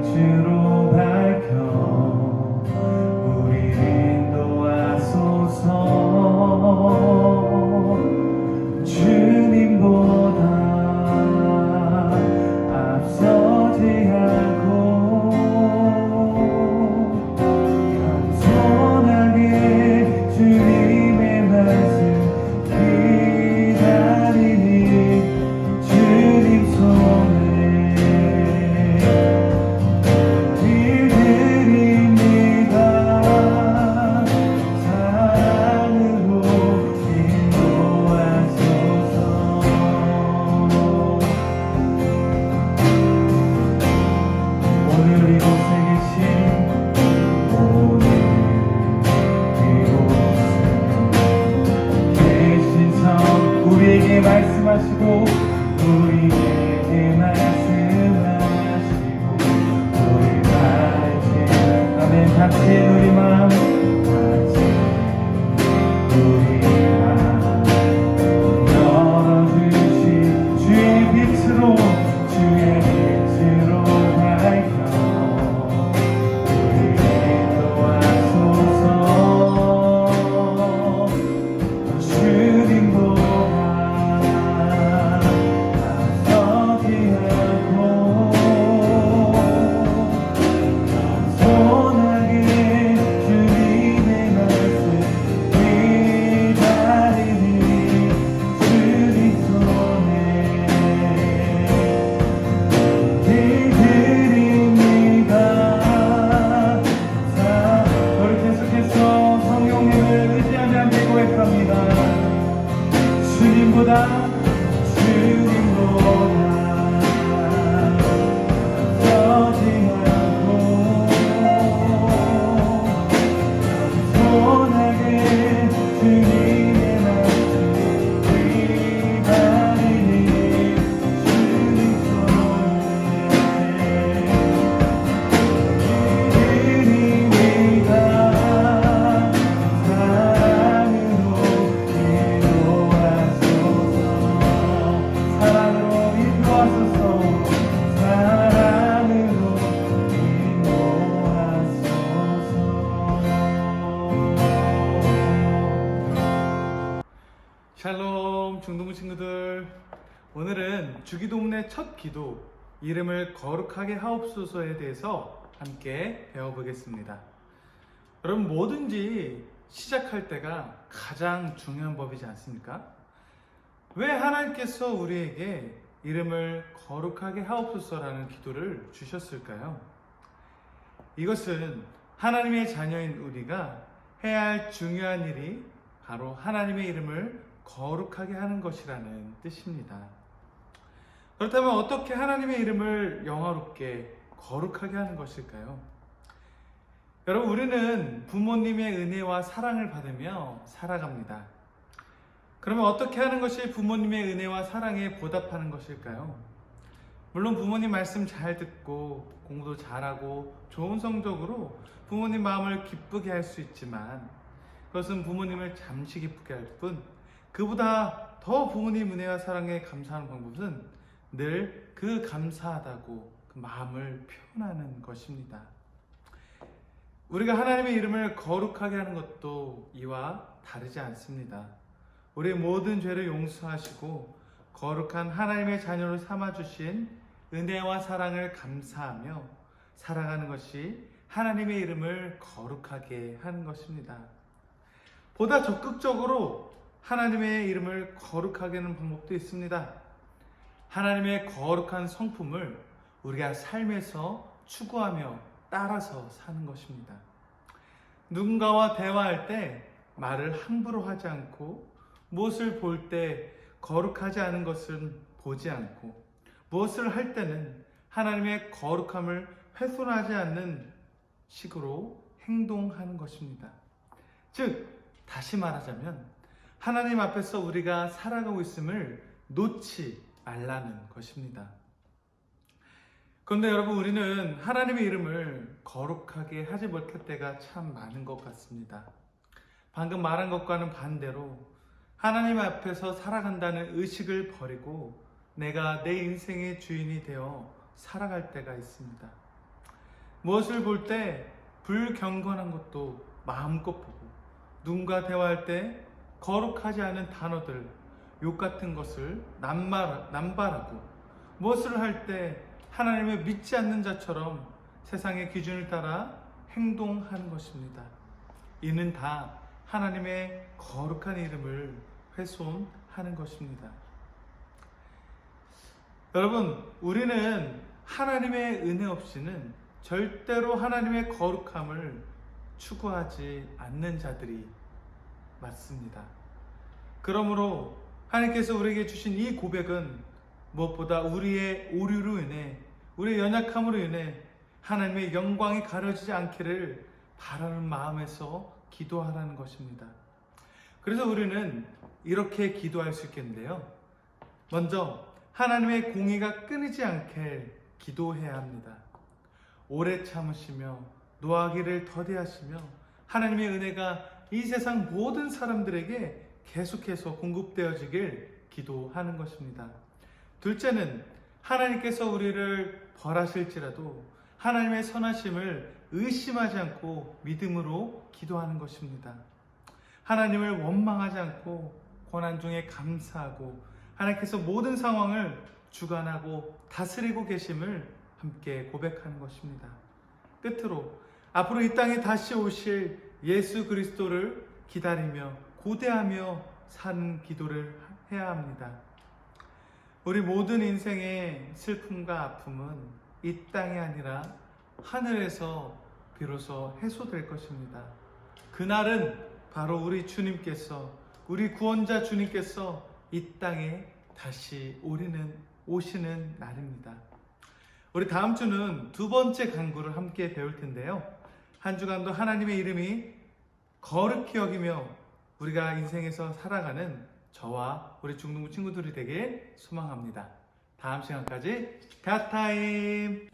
빛으로 말씀하시고 우리 주님보다 오늘은 주기도문의 첫 기도 이름을 거룩하게 하옵소서에 대해서 함께 배워보겠습니다 여러분 뭐든지 시작할 때가 가장 중요한 법이지 않습니까? 왜 하나님께서 우리에게 이름을 거룩하게 하옵소서라는 기도를 주셨을까요? 이것은 하나님의 자녀인 우리가 해야 할 중요한 일이 바로 하나님의 이름을 거룩하게 하는 것이라는 뜻입니다. 그렇다면 어떻게 하나님의 이름을 영화롭게 거룩하게 하는 것일까요? 여러분, 우리는 부모님의 은혜와 사랑을 받으며 살아갑니다. 그러면 어떻게 하는 것이 부모님의 은혜와 사랑에 보답하는 것일까요? 물론 부모님 말씀 잘 듣고 공부도 잘하고 좋은 성적으로 부모님 마음을 기쁘게 할 수 있지만 그것은 부모님을 잠시 기쁘게 할 뿐 그보다 더 부모님 은혜와 사랑에 감사하는 방법은 늘 그 감사하다고 그 마음을 표현하는 것입니다. 우리가 하나님의 이름을 거룩하게 하는 것도 이와 다르지 않습니다. 우리의 모든 죄를 용서하시고 거룩한 하나님의 자녀로 삼아주신 은혜와 사랑을 감사하며 살아가는 것이 하나님의 이름을 거룩하게 하는 것입니다. 보다 적극적으로 하나님의 이름을 거룩하게 하는 방법도 있습니다. 하나님의 거룩한 성품을 우리가 삶에서 추구하며 따라서 사는 것입니다. 누군가와 대화할 때 말을 함부로 하지 않고 무엇을 볼 때 거룩하지 않은 것은 보지 않고 무엇을 할 때는 하나님의 거룩함을 훼손하지 않는 식으로 행동하는 것입니다. 즉, 다시 말하자면 하나님 앞에서 우리가 살아가고 있음을 놓지 말라는 것입니다. 그런데 여러분, 우리는 하나님의 이름을 거룩하게 하지 못할 때가 참 많은 것 같습니다. 방금 말한 것과는 반대로 하나님 앞에서 살아간다는 의식을 버리고 내가 내 인생의 주인이 되어 살아갈 때가 있습니다. 무엇을 볼 때 불경건한 것도 마음껏 보고 누군가 대화할 때 거룩하지 않은 단어들, 욕 같은 것을 남말, 남발하고 무엇을 할 때 하나님을 믿지 않는 자처럼 세상의 기준을 따라 행동하는 것입니다. 이는 다 하나님의 거룩한 이름을 훼손하는 것입니다. 여러분, 우리는 하나님의 은혜 없이는 절대로 하나님의 거룩함을 추구하지 않는 자들이 맞습니다. 그러므로 하나님께서 우리에게 주신 이 고백은 무엇보다 우리의 오류로 인해, 우리의 연약함으로 인해 하나님의 영광이 가려지지 않기를 바라는 마음에서 기도하라는 것입니다. 그래서 우리는 이렇게 기도할 수 있겠는데요. 먼저 하나님의 공의가 끊이지 않게 기도해야 합니다. 오래 참으시며 노하기를 더디하시며 하나님의 은혜가 이 세상 모든 사람들에게 계속해서 공급되어지길 기도하는 것입니다. 둘째는 하나님께서 우리를 벌하실지라도 하나님의 선하심을 의심하지 않고 믿음으로 기도하는 것입니다. 하나님을 원망하지 않고 고난 중에 감사하고 하나님께서 모든 상황을 주관하고 다스리고 계심을 함께 고백하는 것입니다. 끝으로 앞으로 이 땅에 다시 오실 예수 그리스도를 기다리며 고대하며 사는 기도를 해야 합니다. 우리 모든 인생의 슬픔과 아픔은 이 땅이 아니라 하늘에서 비로소 해소될 것입니다. 그날은 바로 우리 주님께서 우리 구원자 주님께서 이 땅에 다시 오리는 오시는 날입니다. 우리 다음 주는 두 번째 강구를 함께 배울 텐데요. 한 주간도 하나님의 이름이 거룩히 여기며 우리가 인생에서 살아가는 저와 우리 중등부 친구들이 되길 소망합니다. 다음 시간까지 갓타임!